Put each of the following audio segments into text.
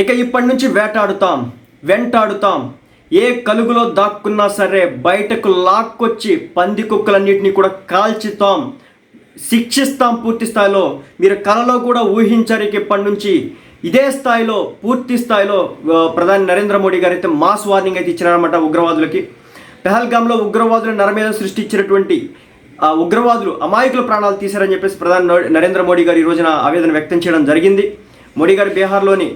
ఇక ఇప్పటి నుంచి వేటాడుతాం వెంటాడుతాం. ఏ కలుగులో దాక్కున్నా సరే బయటకు లాక్కొచ్చి పంది కుక్కలన్నింటినీ కూడా కాల్చుతాం. శిక్షిస్తాం పూర్తి స్థాయిలో. మీరు కలలో కూడా ఊహించరు ఇప్పటి నుంచి. ఇదే స్థాయిలో పూర్తి స్థాయిలో ప్రధాని నరేంద్ర మోడీ గారు అయితే మాస్ వార్నింగ్ అయితే ఇచ్చినారన్నమాట ఉగ్రవాదులకి. పెహల్గామ్లో ఉగ్రవాదులు నరమేధ సృష్టించినటువంటి ఆ ఉగ్రవాదులు అమాయకుల ప్రాణాలు తీశారని చెప్పేసి ప్రధాని నరేంద్ర మోడీ గారు ఈ రోజున ఆవేదన వ్యక్తం చేయడం జరిగింది. మోడీ గారు బీహార్లోని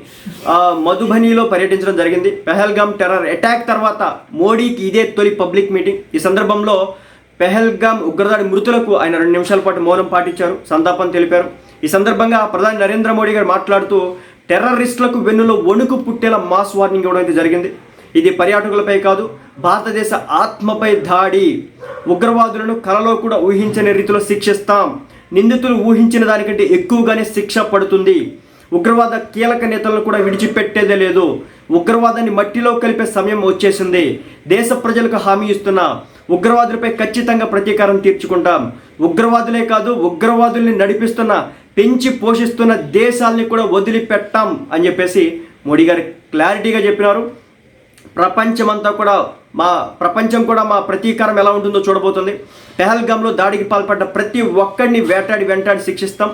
మధుబనిలో పర్యటించడం జరిగింది. పెహల్గామ్ టెర్రర్ అటాక్ తర్వాత మోడీకి ఇదే తొలి పబ్లిక్ మీటింగ్. ఈ సందర్భంలో పెహల్గామ్ ఉగ్రదాడి మృతులకు ఆయన రెండు నిమిషాల పాటు మౌనం పాటించారు. సంతాపం తెలిపారు. ఈ సందర్భంగా ప్రధాని నరేంద్ర మోడీ గారు మాట్లాడుతూ టెర్రరిస్టులకు వెన్నులో వణుకు పుట్టేలా మాస్ వార్నింగ్ ఇవ్వడం అయితే జరిగింది. ఇది పర్యాటకులపై కాదు భారతదేశ ఆత్మపై దాడి. ఉగ్రవాదులను కలలో కూడా ఊహించని రీతిలో శిక్షిస్తాం. నిందితులు ఊహించిన దానికంటే ఎక్కువగానే శిక్ష పడుతుంది. ఉగ్రవాద కీలక నేతలను కూడా విడిచిపెట్టేదే లేదు. ఉగ్రవాదాన్ని మట్టిలో కలిపే సమయం వచ్చేసింది. దేశ ప్రజలకు హామీ ఇస్తున్న ఉగ్రవాదులపై ఖచ్చితంగా ప్రతీకారం తీర్చుకుంటాం. ఉగ్రవాదులే కాదు ఉగ్రవాదుల్ని నడిపిస్తున్న పెంచి పోషిస్తున్న దేశాల్ని కూడా వదిలిపెట్టాం అని చెప్పేసి మోడీ గారు క్లారిటీగా చెప్పినారు. ప్రపంచమంతా కూడా మా ప్రపంచం కూడా మా ప్రతీకారం ఎలా ఉంటుందో చూడబోతుంది. పెహల్గామ్లో దాడికి పాల్పడ్డ ప్రతి ఒక్కడిని వేటాడి వెంటాడి శిక్షిస్తాం.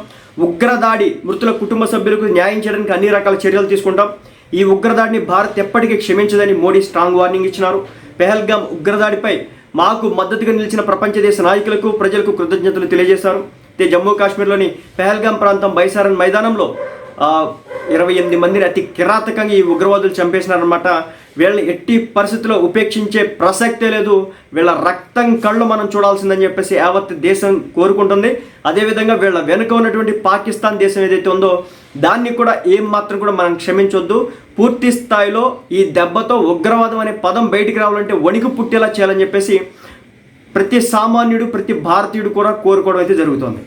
ఉగ్రదాడి మృతుల కుటుంబ సభ్యులకు న్యాయం చేయడానికి అన్ని రకాల చర్యలు తీసుకుంటాం. ఈ ఉగ్రదాడిని భారత్ ఎప్పటికీ క్షమించదని మోడీ స్ట్రాంగ్ వార్నింగ్ ఇచ్చినారు. పెహల్గామ్ ఉగ్రదాడిపై మాకు మద్దతుగా నిలిచిన ప్రపంచ దేశ నాయకులకు ప్రజలకు కృతజ్ఞతలు తెలియజేశారు. అయితే జమ్మూ కాశ్మీర్లోని పెహల్గామ్ ప్రాంతం బైసారన్ మైదానంలో ఇరవై ఎనిమిది మందిని అతి కిరాతకంగా ఈ ఉగ్రవాదులు చంపేసినారనమాట వీళ్ళని ఎట్టి పరిస్థితుల్లో ఉపేక్షించే ప్రసక్తే లేదు. వీళ్ళ రక్తం కళ్ళు మనం చూడాల్సిందని చెప్పేసి యావత్ దేశం కోరుకుంటుంది. అదేవిధంగా వీళ్ళ వెనుక ఉన్నటువంటి పాకిస్తాన్ దేశం ఏదైతే ఉందో దాన్ని కూడా ఏం మాత్రం కూడా మనం క్షమించొద్దు. పూర్తి స్థాయిలో ఈ దెబ్బతో ఉగ్రవాదం అనే పదం బయటికి రావాలంటే వణికి పుట్టేలా చేయాలని చెప్పేసి ప్రతి సామాన్యుడు ప్రతి భారతీయుడు కూడా కోరుకోవడం అయితే జరుగుతుంది.